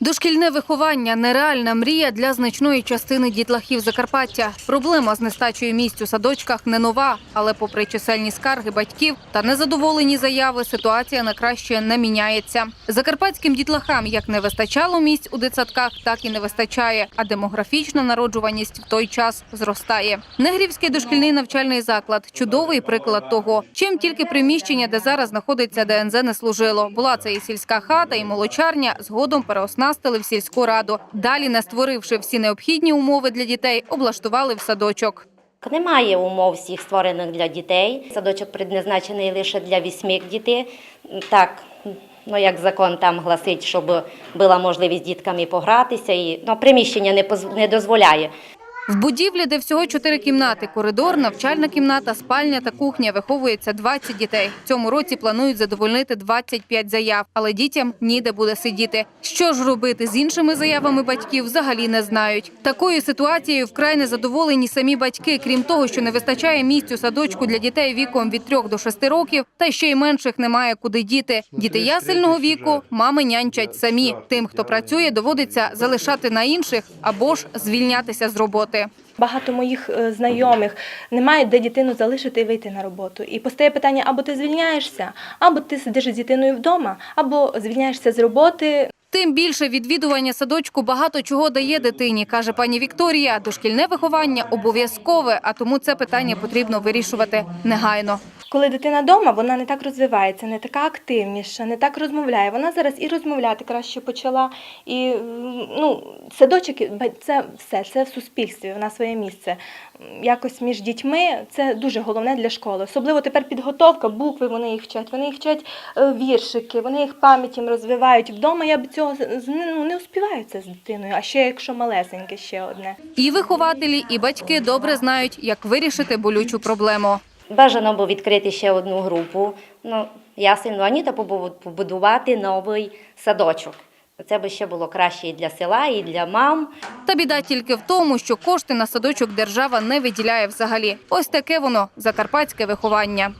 Дошкільне виховання нереальна мрія для значної частини дітлахів Закарпаття. Проблема з нестачею місць у садочках не нова, але попри чисельні скарги батьків та незадоволені заяви, ситуація на краще не міняється. Закарпатським дітлахам як не вистачало місць у дитсадках, так і не вистачає. А демографічна народжуваність в той час зростає. Негрівський дошкільний навчальний заклад чудовий приклад того, чим тільки приміщення, де зараз знаходиться ДНЗ, не служило. Була це і сільська хата, і молочарня. Згодом переоснастили в сільську раду. Далі, не створивши всі необхідні умови для дітей, облаштували в садочок. Немає умов всіх створених для дітей. Садочок предназначений лише для вісьми дітей. Так, ну як закон там гласить, щоб була можливість дітками погратися, і ну, приміщення не не дозволяє. В будівлі, де всього чотири кімнати, коридор, навчальна кімната, спальня та кухня, виховується 20 дітей. Цьому році планують задовольнити 25 заяв, але дітям ніде буде сидіти. Що ж робити з іншими заявами батьків, взагалі не знають. Такою ситуацією вкрай незадоволені самі батьки. Крім того, що не вистачає місць у садочку для дітей віком від 3 до 6 років, та ще й менших немає куди діти. Діти ясельного віку мами нянчать самі. Тим, хто працює, доводиться залишати на інших або ж звільнятися з роботи. Багато моїх е, знайомих не мають де дитину залишити і вийти на роботу. І постає питання: або ти звільняєшся, або ти сидиш з дитиною вдома, або звільняєшся з роботи. Тим більше відвідування садочку багато чого дає дитині, каже пані Вікторія. Дошкільне виховання обов'язкове, а тому це питання потрібно вирішувати негайно. Коли дитина вдома, вона не так розвивається, не така активніша, не так розмовляє. Вона зараз і розмовляти краще почала. І ну, садочок це все, це в суспільстві, вона своє місце. Якось між дітьми це дуже головне для школи. Особливо тепер підготовка, букви вони їх вчать, вони їх вчать е, віршики, вони їх пам'ятім розвивають. Вдома я б цього ну, не успіваю це з дитиною, а ще якщо малесеньке, ще одне. І вихователі, і батьки добре знають, як вирішити болючу проблему. Бажано було відкрити ще одну групу. Ну, ясельну Аніта побудувати новий садочок. Це би ще було краще і для села, і для мам. Та біда тільки в тому, що кошти на садочок держава не виділяє взагалі. Ось таке воно закарпатське виховання.